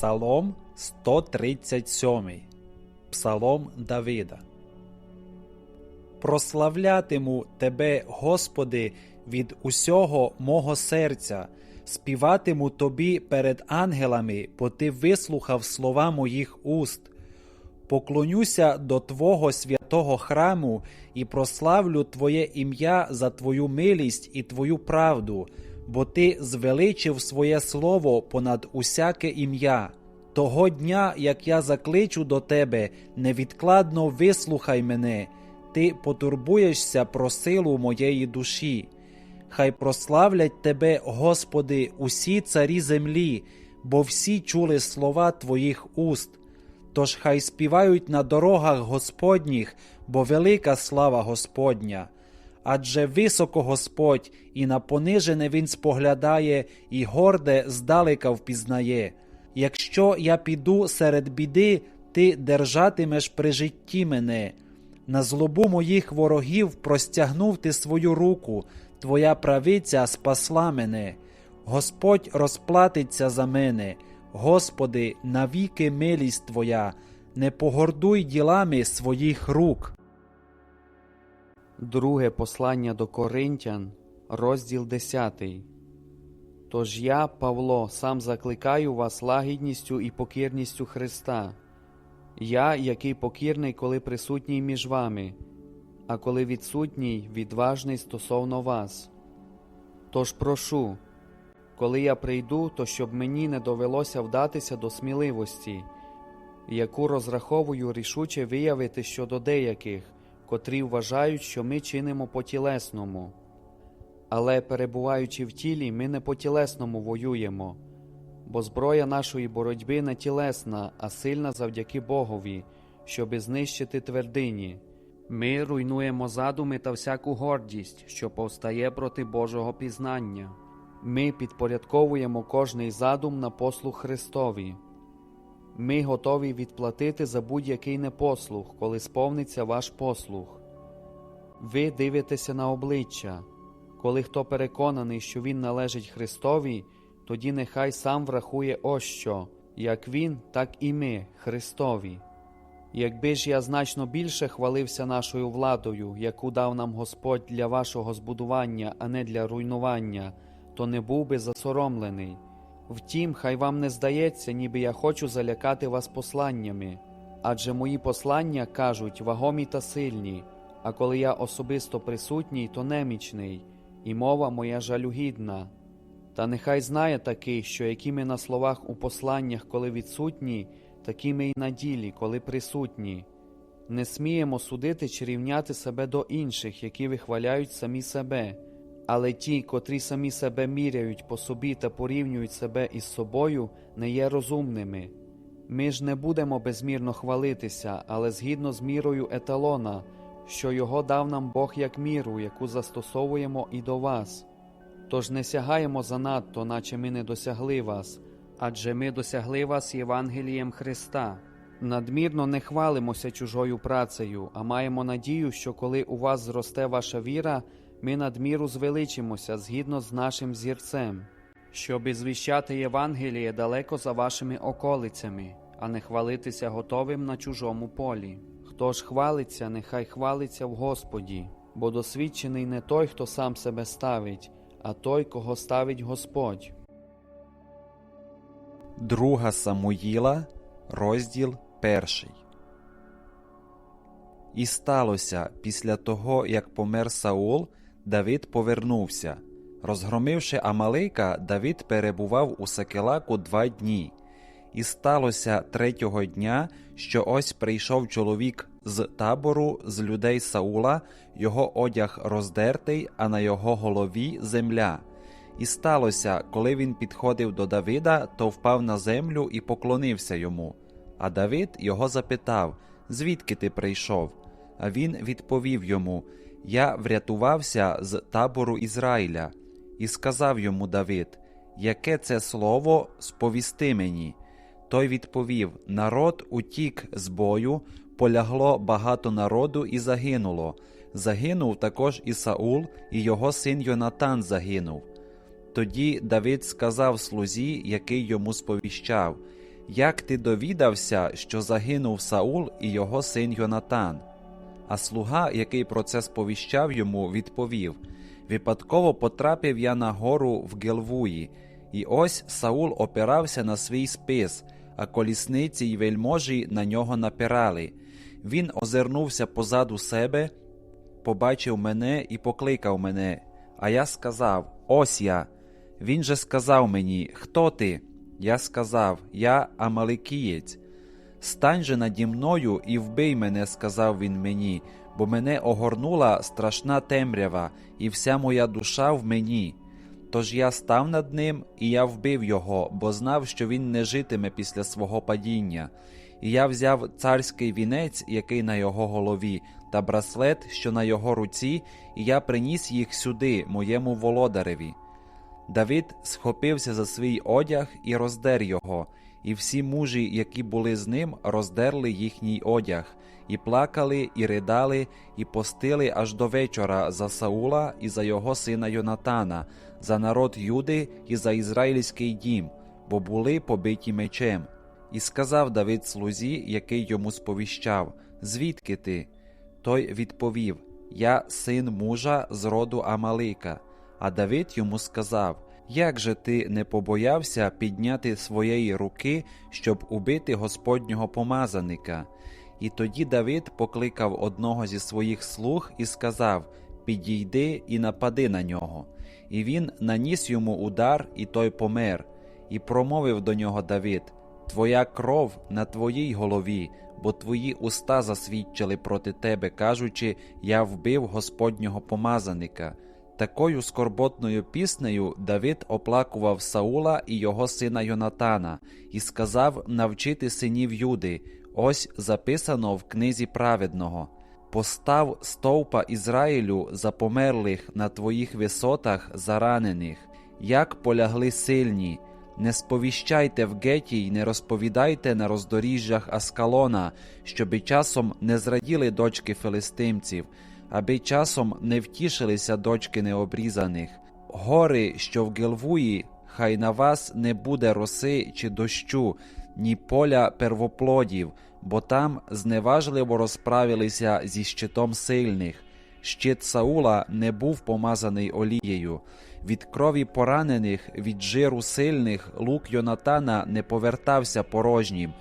Псалом 137. Псалом Давида. Прославлятиму Тебе, Господи, від усього мого серця, співатиму Тобі перед ангелами, бо Ти вислухав слова моїх уст. Поклонюся до Твого святого храму і прославлю Твоє ім'я за Твою милість і Твою правду, бо Ти звеличив своє слово понад усяке ім'я. Того дня, як я закличу до Тебе, невідкладно вислухай мене, Ти потурбуєшся про силу моєї душі. Хай прославлять Тебе, Господи, усі царі землі, бо всі чули слова Твоїх уст. Тож хай співають на дорогах Господніх, бо велика слава Господня. Адже високо Господь, і на понижене Він споглядає, і горде здалека впізнає. Якщо я піду серед біди, ти держатимеш при житті мене. На злобу моїх ворогів простягнув ти свою руку, твоя правиця спасла мене. Господь розплатиться за мене. Господи, навіки милість Твоя, не погордуй ділами своїх рук. Друге послання до Коринтян, розділ 10. Тож я, Павло, сам закликаю вас лагідністю і покірністю Христа. Я, який покірний, коли присутній між вами, а коли відсутній, відважний стосовно вас. Тож прошу, коли я прийду, то щоб мені не довелося вдатися до сміливості, яку розраховую рішуче виявити щодо деяких, котрі вважають, що ми чинимо по тілесному. Але, перебуваючи в тілі, ми не по тілесному воюємо, бо зброя нашої боротьби не тілесна, а сильна завдяки Богові, щоби знищити твердині. Ми руйнуємо задуми та всяку гордість, що повстає проти Божого пізнання. Ми підпорядковуємо кожний задум на послух Христові. Ми готові відплатити за будь-який непослух, коли сповниться ваш послух. Ви дивитеся на обличчя. Коли хто переконаний, що він належить Христові, тоді нехай сам врахує ось що, як він, так і ми, Христові. Якби ж я значно більше хвалився нашою владою, яку дав нам Господь для вашого збудування, а не для руйнування, то не був би засоромлений. Втім, хай вам не здається, ніби я хочу залякати вас посланнями, адже мої послання кажуть вагомі та сильні, а коли я особисто присутній, то немічний, і мова моя жалюгідна. Та нехай знає такий, що які ми на словах у посланнях, коли відсутні, такі ми й на ділі, коли присутні. Не сміємо судити чи рівняти себе до інших, які вихваляють самі себе, але ті, котрі самі себе міряють по собі та порівнюють себе із собою, не є розумними. Ми ж не будемо безмірно хвалитися, але згідно з мірою еталона, що його дав нам Бог як міру, яку застосовуємо і до вас. Тож не сягаємо занадто, наче ми не досягли вас, адже ми досягли вас Євангелієм Христа. Надмірно не хвалимося чужою працею, а маємо надію, що коли у вас зросте ваша віра, ми надміру звеличимося згідно з нашим зірцем, щоби звіщати Євангеліє далеко за вашими околицями, а не хвалитися готовим на чужому полі. Хто ж хвалиться, нехай хвалиться в Господі, бо досвідчений не той, хто сам себе ставить, а той, кого ставить Господь. Друга Самуїла, розділ перший. І сталося після того, як помер Саул, Давид повернувся. Розгромивши Амалейка, Давид перебував у Сакелаку два дні. І сталося третього дня, що ось прийшов чоловік з табору з людей Саула, його одяг роздертий, а на його голові земля. І сталося, коли він підходив до Давида, то впав на землю і поклонився йому. А Давид його запитав, звідки ти прийшов? А він відповів йому: Я врятувався з табору Ізраїля. І сказав йому Давид, Яке це слово сповісти мені? Той відповів: Народ утік з бою, полягло багато народу і загинуло. Загинув також і Саул, і його син Йонатан загинув. Тоді Давид сказав слузі, який йому сповіщав: як ти довідався, що загинув Саул і його син Йонатан? А слуга, який про це сповіщав йому, відповів: Випадково потрапив я на гору в Гелвуї, і ось Саул опирався на свій спис, а колісниці й вельможі на нього напирали. Він озирнувся позаду себе, побачив мене і покликав мене. А я сказав: Ось я. Він же сказав мені: Хто ти? Я сказав: Я Амаликієць. Стань же наді мною і вбий мене, сказав він мені, бо мене огорнула страшна темрява, і вся моя душа в мені. Тож я став над ним, і я вбив його, бо знав, що він не житиме після свого падіння. І я взяв царський вінець, який на його голові, та браслет, що на його руці, і я приніс їх сюди, моєму володареві. Давид схопився за свій одяг і роздер його, і всі мужі, які були з ним, роздерли їхній одяг, і плакали, і ридали, і постили аж до вечора за Саула і за його сина Йонатана, за народ Юди і за ізраїльський дім, бо були побиті мечем. І сказав Давид слузі, який йому сповіщав: Звідки ти? Той відповів: Я син мужа з роду Амалика. А Давид йому сказав: Як же ти не побоявся підняти своєї руки, щоб убити Господнього помазаника? І тоді Давид покликав одного зі своїх слуг і сказав: Підійди і напади на нього. І він наніс йому удар, і той помер, і промовив до нього Давид: Твоя кров на твоїй голові, бо твої уста засвідчили проти тебе, кажучи: Я вбив Господнього помазаника. Такою скорботною піснею Давид оплакував Саула і його сина Йонатана, і сказав навчити синів Юди. Ось записано в книзі праведного. Постав стовпа Ізраїлю за померлих на твоїх висотах заранених, як полягли сильні. Не сповіщайте в геті й не розповідайте на роздоріжжях Аскалона, щоби часом не зраділи дочки филистимців, аби часом не втішилися дочки необрізаних. Гори, що в Гелвуї, хай на вас не буде роси чи дощу, ні поля первоплодів, бо там зневажливо розправилися зі щитом сильних. Щит Саула не був помазаний олією. Від крові поранених, від жиру сильних лук Йонатана не повертався порожнім,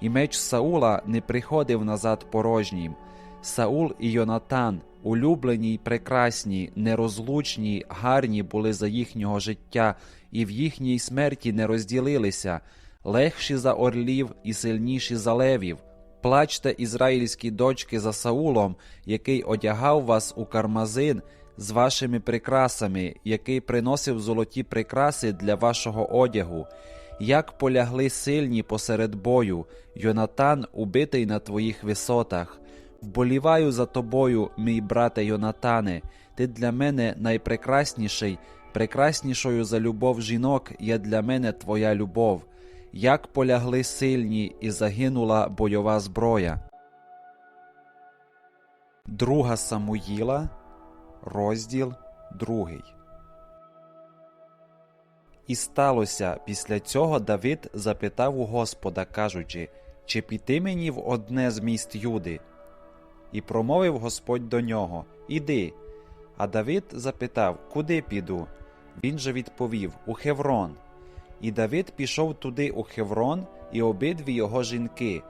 і меч Саула не приходив назад порожнім. Саул і Йонатан, улюблені й прекрасні, нерозлучні, гарні були за їхнього життя, і в їхній смерті не розділилися, легші за орлів і сильніші за левів. Плачте, ізраїльські дочки, за Саулом, який одягав вас у кармазин з вашими прикрасами, який приносив золоті прикраси для вашого одягу. Як полягли сильні посеред бою, Йонатан убитий на твоїх висотах. Вболіваю за тобою, мій брате Йонатане, ти для мене найпрекрасніший, прекраснішою за любов жінок є для мене твоя любов. Як полягли сильні і загинула бойова зброя. Друга Самуїла, розділ другий. І сталося після цього Давид запитав у Господа, кажучи, чи піти мені в одне з міст Юди? І промовив Господь до нього Іди. А Давид запитав, Куди піду? Він же відповів У Хеврон. І Давид пішов туди у Хеврон, і обидві його жінки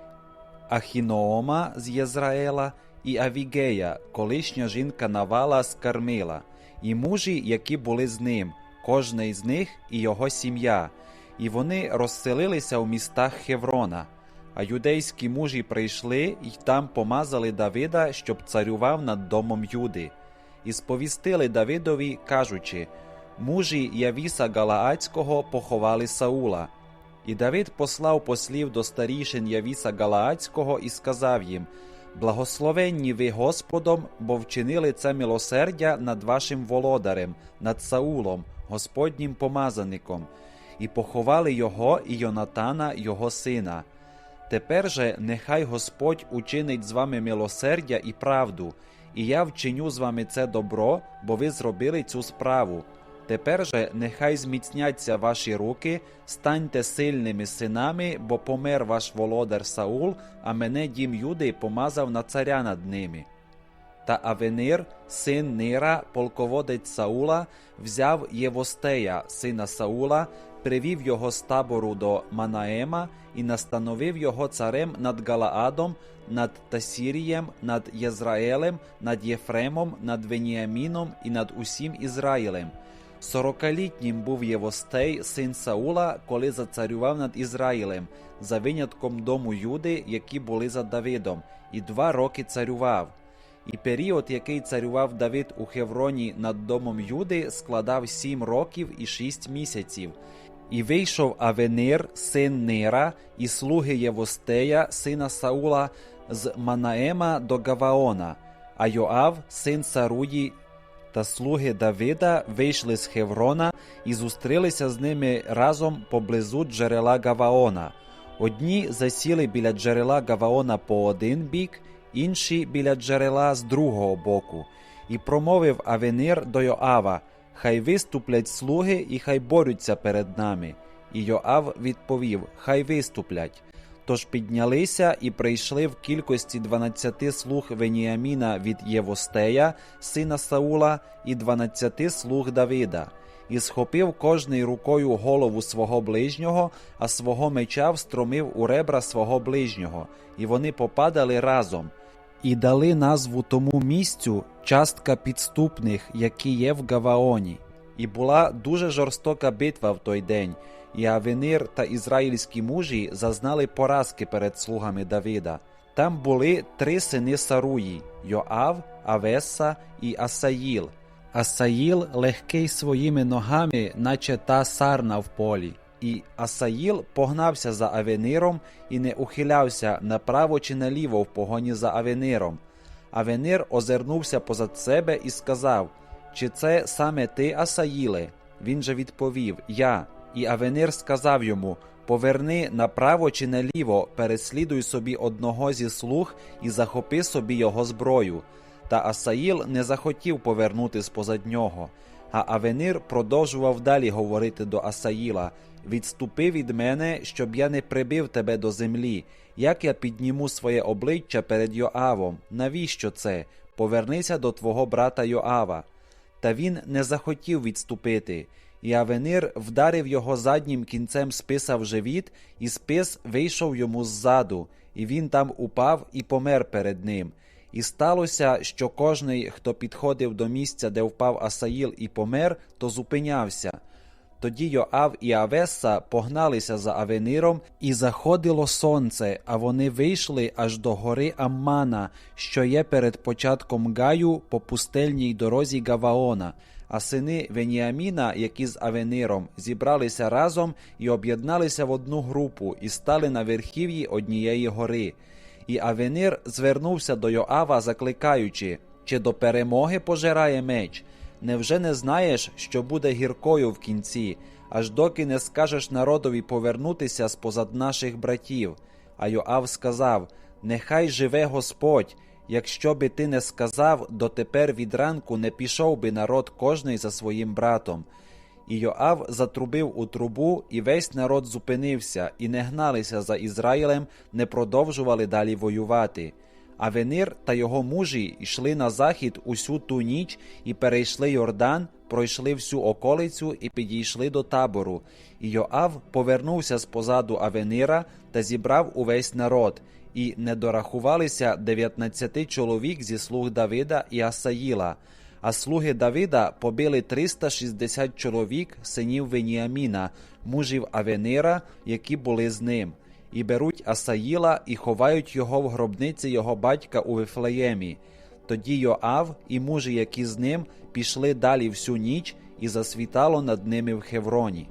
Ахіноома з Єзраїла і Авігея, колишня жінка Навала з Кармила, і мужі, які були з ним, кожний з них і його сім'я, і вони розселилися у містах Хеврона. А юдейські мужі прийшли і там помазали Давида, щоб царював над домом Юди, і сповістили Давидові, кажучи: Мужі Явіса Галаацького поховали Саула. І Давид послав послів до старішин Явіса Галаацького і сказав їм: Благословенні ви Господом, бо вчинили це милосердя над вашим володарем, над Саулом, Господнім помазаником, і поховали його і Йонатана, його сина. Тепер же нехай Господь учинить з вами милосердя і правду, і я вчиню з вами це добро, бо ви зробили цю справу. Тепер же нехай зміцняться ваші руки, станьте сильними синами, бо помер ваш володар Саул, а мене дім Юди помазав на царя над ними. Та Авенир, син Нира, полководець Саула, взяв Євостея, сина Саула, привів його з табору до Манаема і настановив його царем над Галаадом, над Тасірієм, над Єзраїлем, над Єфремом, над Веніаміном і над усім Ізраїлем. Сорокалітнім був Євостей, син Саула, коли зацарював над Ізраїлем, за винятком дому Юди, які були за Давидом, і два роки царював. І період, який царював Давид у Хевроні над домом Юди, складав сім років і шість місяців. І вийшов Авенир, син Нира, і слуги Євостея, сина Саула, з Манаема до Гаваона, а Йоав, син Саруї, та слуги Давида вийшли з Хеврона і зустрілися з ними разом поблизу джерела Гаваона. Одні засіли біля джерела Гаваона по один бік, інші біля джерела з другого боку. І промовив Авенир до Йоава: Хай виступлять слуги і хай борються перед нами. І Йоав відповів: Хай виступлять. Тож піднялися і прийшли в кількості дванадцяти слуг Веніаміна від Євостея, сина Саула, і дванадцяти слуг Давида, і схопив кожний рукою голову свого ближнього, а свого меча встромив у ребра свого ближнього, і вони попадали разом. І дали назву тому місцю частка підступних, які є в Гаваоні. І була дуже жорстока битва в той день, і Авенир та ізраїльські мужі зазнали поразки перед слугами Давида. Там були три сини Саруї Йоав, Авеса і Асаїл. Асаїл легкий своїми ногами, наче та сарна в полі. І Асаїл погнався за Авениром і не ухилявся направо чи наліво в погоні за Авениром. Авенир озирнувся позад себе і сказав: Чи це саме ти, Асаїле? Він же відповів: Я. І Авенир сказав йому: Поверни направо чи наліво, переслідуй собі одного зі слуг і захопи собі його зброю. Та Асаїл не захотів повернути спозад нього. А Авенир продовжував далі говорити до Асаїла: Відступи від мене, щоб я не прибив тебе до землі. Як я підніму своє обличчя перед Йоавом? Навіщо це? Повернися до твого брата Йоава. Та він не захотів відступити. І Авенир вдарив його заднім кінцем списа в живіт, і спис вийшов йому ззаду, і він там упав і помер перед ним. І сталося, що кожний, хто підходив до місця, де впав Асаїл і помер, то зупинявся. Тоді Йоав і Авеса погналися за Авениром, і заходило сонце, а вони вийшли аж до гори Аммана, що є перед початком Гаю по пустельній дорозі Гаваона. А сини Веніаміна, які з Авениром, зібралися разом і об'єдналися в одну групу і стали на верхів'ї однієї гори. І Авенир звернувся до Йоава, закликаючи, чи до перемоги пожирає меч? Невже не знаєш, що буде гіркою в кінці, аж доки не скажеш народові повернутися спозад наших братів? А Йоав сказав: Нехай живе Господь. Якщо би ти не сказав, дотепер від ранку не пішов би народ кожний за своїм братом. І Йоав затрубив у трубу, і весь народ зупинився, і не гналися за Ізраїлем, не продовжували далі воювати. А Венир та його мужі йшли на захід усю ту ніч і перейшли Йордан, пройшли всю околицю і підійшли до табору. І Йоав повернувся з позаду Авенира та зібрав увесь народ, і не дорахувалися дев'ятнадцяти чоловік зі слуг Давида і Асаїла. А слуги Давида побили 360 чоловік синів Веніаміна, мужів Авенира, які були з ним, і беруть Асаїла і ховають його в гробниці його батька у Вифлеємі. Тоді Йоав і мужі, які з ним, пішли далі всю ніч, і засвітало над ними в Хевроні.